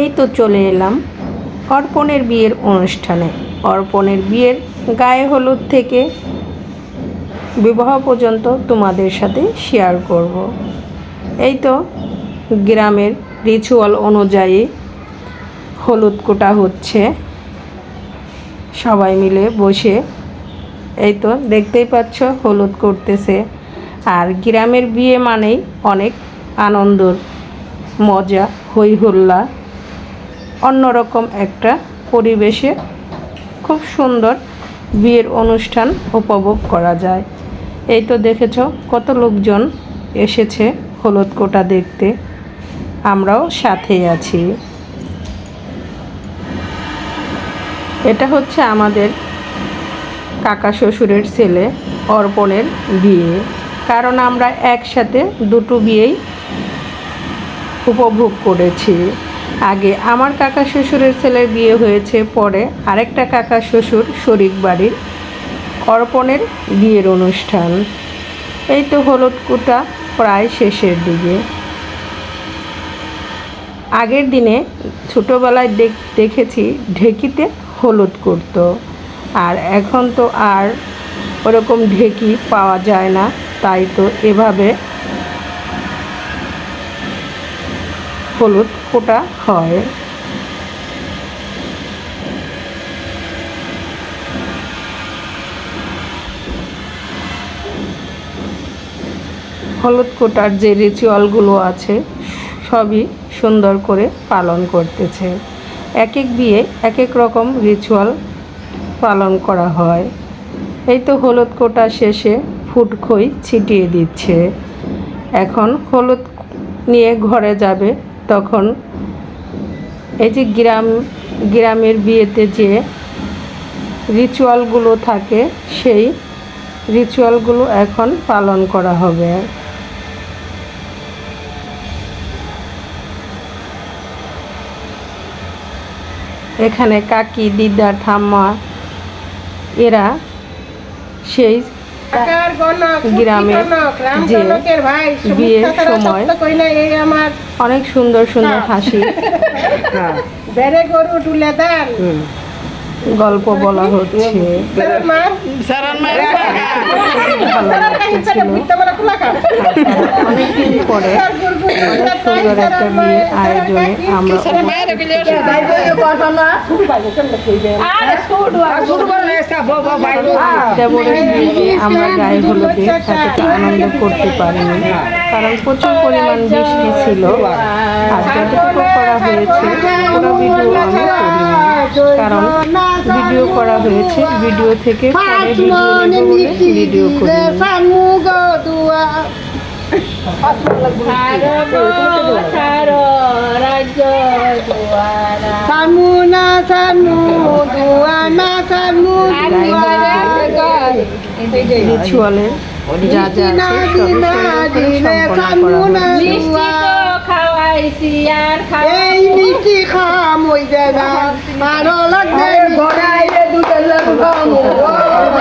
এই তো চলে এলাম অর্পণের বিয়ের অনুষ্ঠানে। অর্পণের বিয়ের গায়ে হলুদ থেকে বিবাহ পর্যন্ত তোমাদের সাথে শেয়ার করব। এই তো গ্রামের রিচুয়াল অনুযায়ী হলুদ কোটা হচ্ছে। সবাই মিলে বসে এই তো দেখতেই পাচ্ছ হলুদ করতেছে। আর গ্রামের বিয়ে মানেই অনেক আনন্দর মজা হই হুল্লা অন্যরকম একটা পরিবেশে খুব সুন্দর বিয়ের অনুষ্ঠান উপভোগ করা যায়। এই তো দেখেছ কত লোকজন এসেছে হলুদ কোটা দেখতে। আমরাও সাথেই আছি। এটা হচ্ছে আমাদের কাকা শ্বশুরের ছেলে অর্পণের বিয়ে। কারণ আমরা একসাথে দুটো বিয়েই উপভোগ করেছি। আগে আমার কাকা শ্বশুরের ছেলের বিয়ে হয়েছে পরে আরেকটা কাকা শ্বশুর শরিক বাড়ির অর্পণের বিয়ের অনুষ্ঠান। এই তো হলুদ কুটা প্রায় শেষের দিকে। আগের দিনে ছোটোবেলায় দেখ দেখেছি ঢেকিতে হলুদ করতো আর এখন তো আর ওরকম ঢেকি পাওয়া যায় না, তাই তো এভাবে হলুদ কোটা হয়? হলুদ কোটার যে রিচুয়ালগুলো আছে, সবই সুন্দর করে পালন করতেছে। এক এক বিয়ে এক এক রকম রিচুয়াল পালন করা হয়। এই তো হলুদ কোটা শেষে ফুটখই ছিটিয়ে দিচ্ছে। এখন হলুদ নিয়ে ঘরে যাবে তখন এই যে গ্রাম, গ্রামের বিয়েতে যে রিচুয়ালগুলো থাকে, সেই রিচুয়ালগুলো এখন পালন করা হবে। এখানে কাকি, দিদা, ঠাম্মা, এরা সেই গ্রামের যে বিয়ের সময় অনেক সুন্দর সুন্দর হাসি। বেড়ে গরু তুলে দেন। গল্প বলা হচ্ছে। অনেকদিন পরে সুন্দর একটা বিয়ের আয়োজনে আমরা আমরা গায়ে হলুদে এতটা আনন্দ করতে পারিনি কারণ প্রচুর পরিমাণ বৃষ্টি ছিল আর যতটুকু করা হয়েছে পুরো কারণ ভিডিও করা হয়েছে। ভিডিও থেকে পরে ভিডিও নেব বলে ভিডিও করিনি সামুনা সামু দুয়ানা সামু রিচুয়ালের যা যা আছে সবই সুন্দর করে সম্পন্ন করা হয়েছে এই মিষ্টি খাম ওই দেনা ভালো লাগবে গড়াইলে দুটো খামু আবার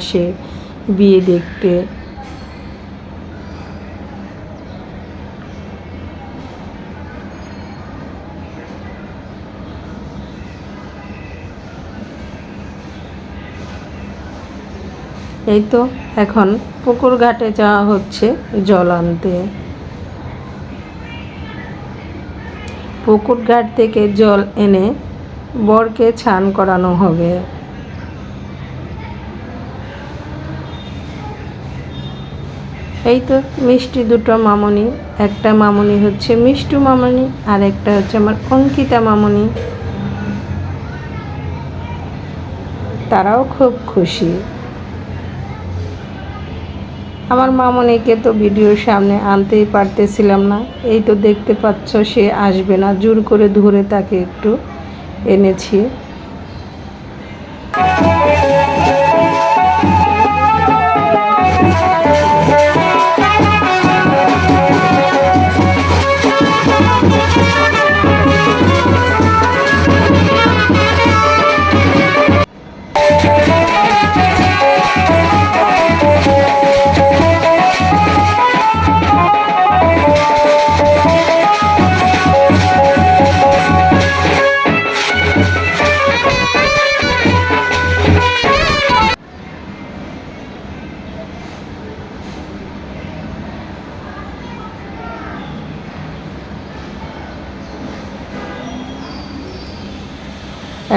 আসে বিয়ে দেখতে। এই তো এখন পুকুর ঘাটে যাওয়া হচ্ছে জল আনতে। পুকুর ঘাট থেকে জল এনে বরকে ছান করানো হবে। এই তো মিষ্টি দুটো মামনি। একটা মামনি হচ্ছে মিষ্টু মামনি, আর একটা হচ্ছে আমার অঙ্কিতা মামনি। তারাও খুব খুশি। আমার মামনিকে তো ভিডিওর সামনে আনতেই পারতেছিলাম না। এই তো দেখতে পাচ্ছ, সে আসবে না। জোর করে ধরে তাকে একটু এনেছি।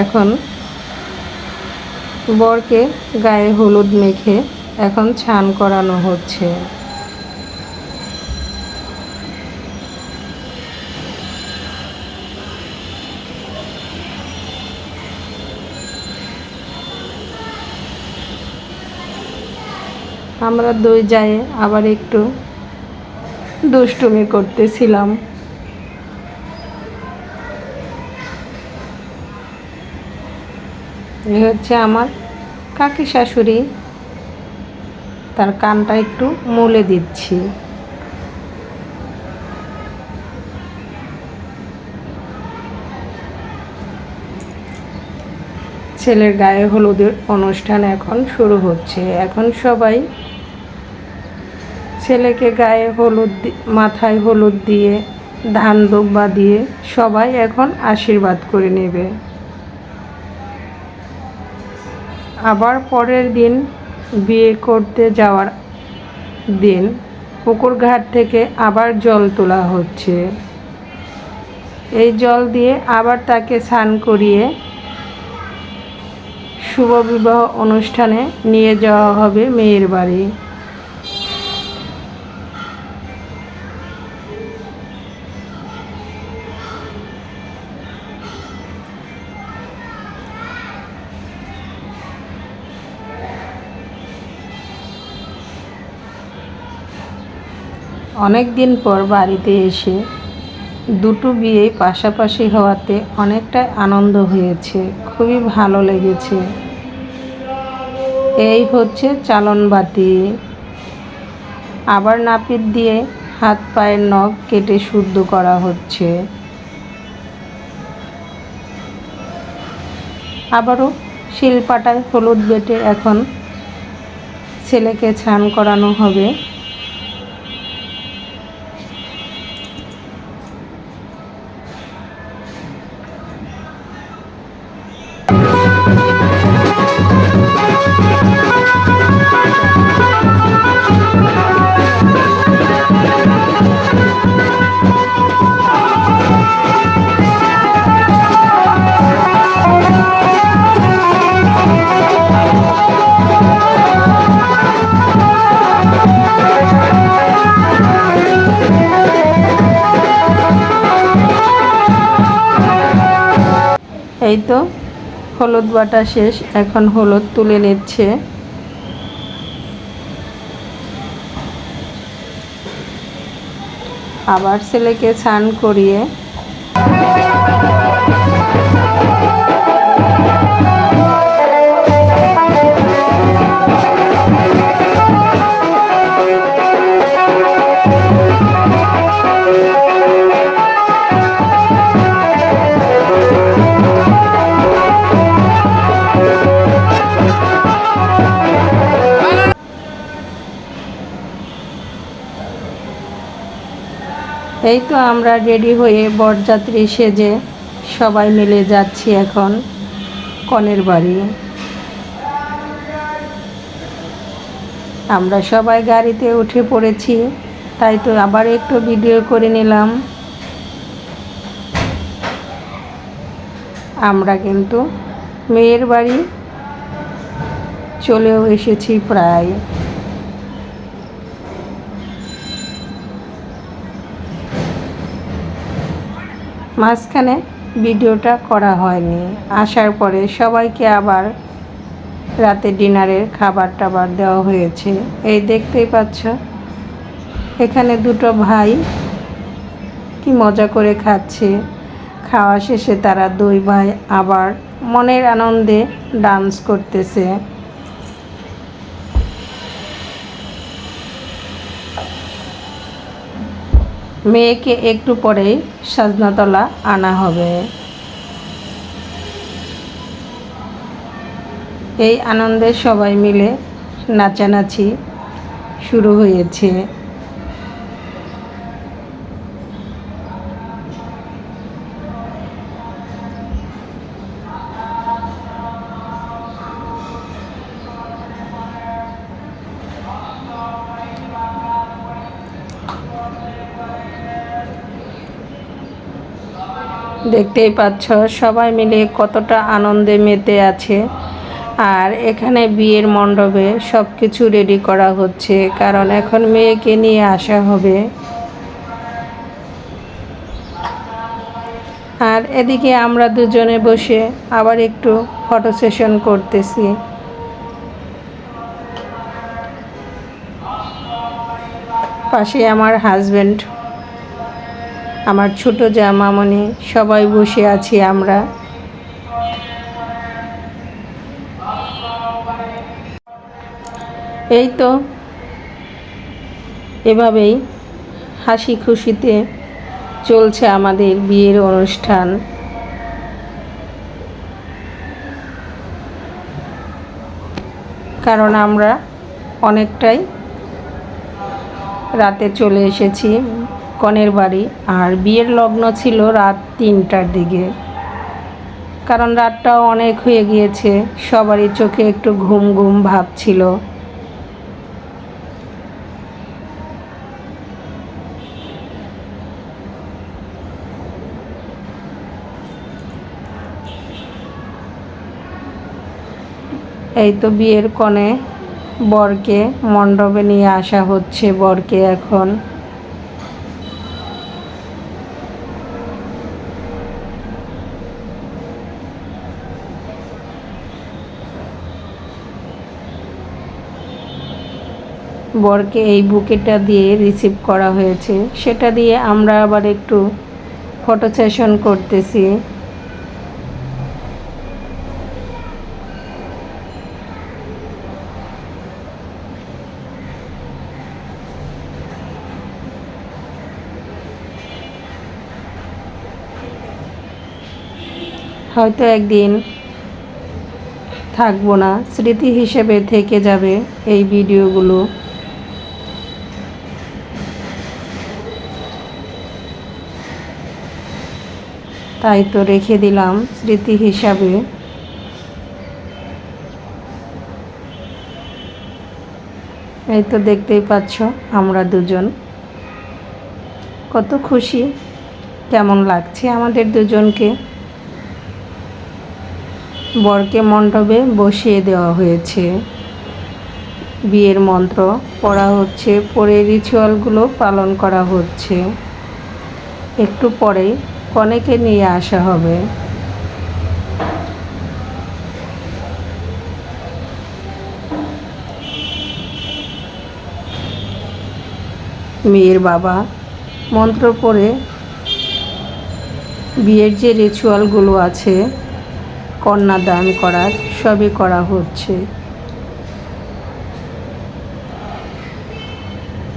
এখন বরকে গায়ে হলুদ মেখে এখন ছান করানো হচ্ছে। আমরা দুই যায় আবার একটু দুষ্টুমি করতেছিলাম। এ হচ্ছে আমার কাকি শাশুড়ি। তার কানটা একটু মুলে দিচ্ছি। ছেলের গায়ে হলুদের অনুষ্ঠান এখন শুরু হচ্ছে। এখন সবাই ছেলেকে গায়ে হলুদ মাথায় হলুদ দিয়ে, ধান দুব্বা দিয়ে সবাই এখন আশীর্বাদ করে নেবে। আবার পরের দিন বিয়ে করতে যাওয়ার দিন পুকুর ঘাট থেকে আবার জল তোলা হচ্ছে। এই জল দিয়ে আবার তাকে স্নান করিয়ে শুভ বিবাহ অনুষ্ঠানে নিয়ে যাওয়া হবে মেয়ের বাড়ি। অনেক দিন পর বাড়িতে এসে দুটো বিয়ে পাশাপাশি হওয়াতে অনেকটাই আনন্দ হয়েছে, খুবই ভালো লেগেছে। এই হচ্ছে চালনবাতি আবার নাপিত দিয়ে হাত পায়ের নখ কেটে শুদ্ধ করা হচ্ছে। আবারও শিলপাটায় হলুদ বেটে এখন ছেলেকে ছান করানো হবে। এই তো হলুদ বাটা শেষ এখন হলুদ তুলে নিচ্ছে। আবার ছেলেকে স্নান করিয়ে এই তো আমরা রেডি হয়ে বরযাত্রী সেজে সবাই মিলে যাচ্ছি এখন কনের বাড়ি। আমরা সবাই গাড়িতে উঠে পড়েছি, তাই তো আবার একটু ভিডিও করে নিলাম। আমরা কিন্তু মেয়ের বাড়ি চলেও এসেছি প্রায়। মাঝখানে ভিডিওটা করা হয়নি। আসার পরে সবাইকে আবার রাতে ডিনারের খাবার টাবার দেওয়া হয়েছে। এই দেখতেই পাচ্ছ, এখানে দুটো ভাই কি মজা করে খাচ্ছে। খাওয়া শেষে তারা দুই ভাই আবার মনের আনন্দে ডান্স করতেছে। মেয়েকে একটু পরেই সাজনাতলা আনা হবে। এই আনন্দে সবাই মিলে নাচানাচি শুরু হয়েছে। দেখতেই পাচ্ছ, সবাই মিলে কতটা আনন্দে মেতে আছে। আর এখানে বিয়ের মণ্ডপে সব কিছু রেডি করা হচ্ছে, কারণ এখন মেয়েকে নিয়ে আসা হবে। আর এদিকে আমরা দুজনে বসে আবার একটু ফটো সেশন করতেছি। পাশে আমার হাজব্যান্ড আমার ছোট জামামণি, সবাই বসে আছি আমরা। এই তো, এভাবেই হাসি খুশিতে চলছে আমাদের বিয়ের অনুষ্ঠান। কারণ আমরা অনেকটাই রাতে চলে এসেছি। কনের বাড়ি। আর বিয়ের লগ্ন ছিল রাত তিনটার দিকে। কারণ রাতটাও অনেক হয়ে গিয়েছে, সবারই চোখে একটু ঘুম ঘুম ভাব ছিল। এই তো বিয়ের কনে বরকে, মণ্ডপে নিয়ে আসা হচ্ছে বরকে এখন। বরকে এই বুকেটা দিয়ে রিসিভ করা হয়েছে। সেটা দিয়ে আমরা আবার একটু ফটো সেশন করতেছি। হয়তো একদিন থাকব না। স্মৃতি হিসেবে থেকে যাবে এই ভিডিওগুলো তাই তো রেখে দিলাম স্মৃতি হিসাবে। এই তো দেখতেই পাচ্ছ আমরা দুজন। কত খুশি, কেমন লাগছে আমাদের দুজনকে। বরকে মণ্ডপে বসিয়ে দেওয়া হয়েছে। বিয়ের মন্ত্র পড়া হচ্ছে পরে রিচুয়ালগুলো পালন করা হচ্ছে। একটু পরেই কনেকে নিয়ে আসা হবে। মেয়ের বাবা মন্ত্র পড়ে, বিয়ের যে রিচুয়ালগুলো আছে কন্যাদান করার, সবই করা হচ্ছে।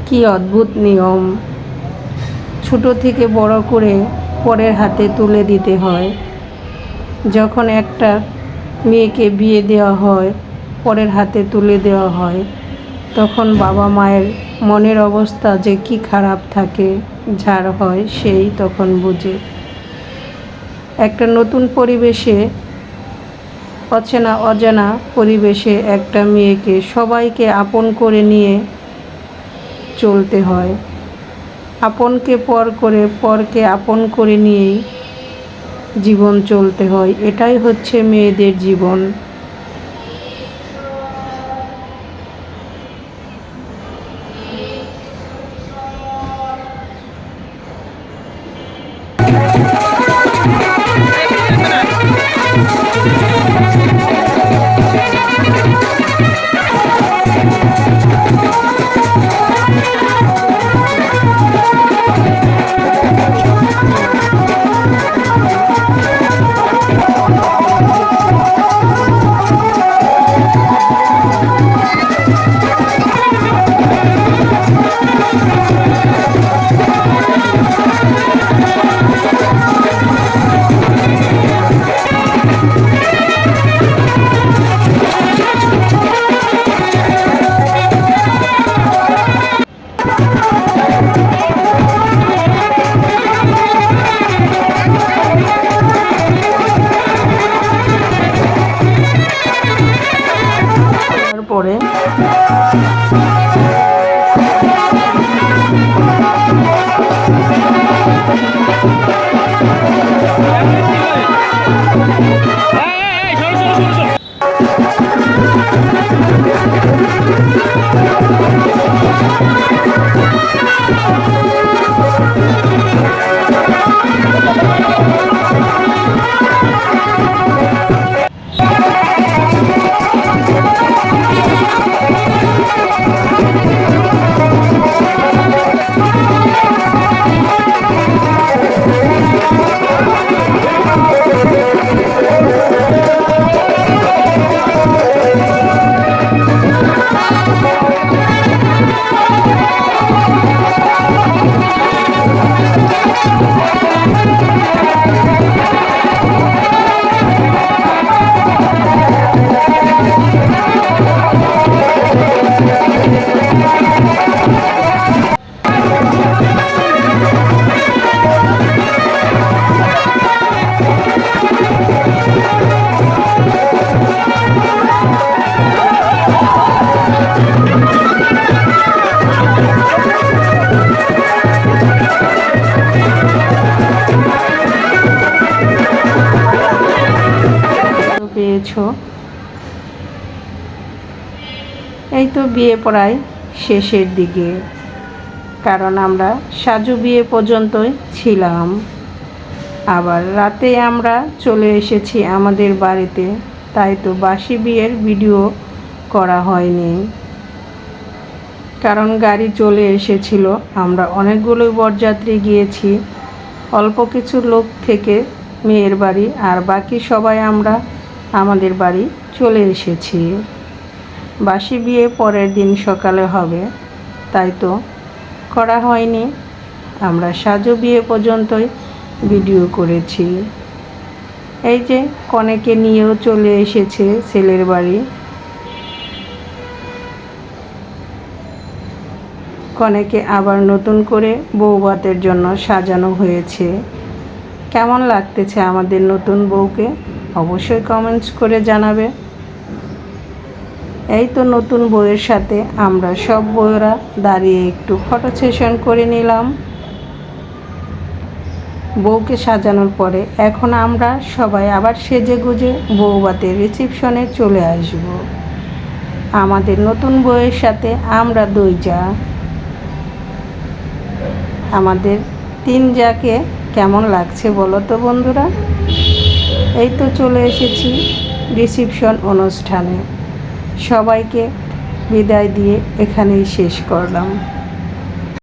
কি অদ্ভুত নিয়ম। ছোট থেকে বড় করে পরের হাতে তুলে দিতে হয়। যখন একটা মেয়েকে বিয়ে দেওয়া হয়, পরের হাতে তুলে দেওয়া হয়, তখন বাবা মায়ের মনের অবস্থা যে কি খারাপ থাকে, ঝাড় হয়, সেই তখন বুঝে। একটা নতুন পরিবেশে অচেনা অজানা পরিবেশে একটা মেয়েকে সবাইকে আপন করে নিয়ে চলতে হয়। আপনকে পর করে পরকে আপন করে নিয়েই জীবন চলতে হয়। এটাই হচ্ছে মেয়েদের জীবন। তারপরে এই তো বিয়ে পড়ায় শেষের দিকে, কারণ আমরা সাজু বিয়ে পর্যন্তই ছিলাম। আবার রাতে আমরা চলে এসেছি আমাদের বাড়িতে, তাই তো বাসি বিয়ের ভিডিও করা হয়নি। কারণ গাড়ি চলে এসেছিল, আমরা অনেকগুলো বরযাত্রী গিয়েছি, অল্প কিছু লোক থেকে মেয়ের বাড়ি, আর বাকি সবাই আমরা আমাদের বাড়ি চলে এসেছি। বাসি বিয়ে পরের দিন সকালে হবে, তাই তো করা হয়নি। আমরা সাজু বিয়ে পর্যন্তই ভিডিও করেছি। এই যে কনেকে নিয়েও চলে এসেছে ছেলের বাড়ি। কনেকে আবার নতুন করে বৌভাতের জন্য সাজানো হয়েছে। কেমন লাগতেছে আমাদের নতুন বউকে? অবশ্যই কমেন্টস করে জানাবে। এই তো নতুন বইয়ের সাথে আমরা সব বউয়েরা দাঁড়িয়ে একটু ফটো সেশন করে নিলাম। বউকে সাজানোর পরে এখন আমরা সবাই আবার সেজে গুজে বউবাতের রিসিপশনে চলে আসব। আমাদের নতুন বইয়ের সাথে আমরা দুই যা। আমাদের তিন যাকে কেমন লাগছে বলো তো বন্ধুরা? এই তো চলে এসেছি রিসিপশন অনুষ্ঠানে। সবাইকে বিদায় দিয়ে এখানেই শেষ করলাম।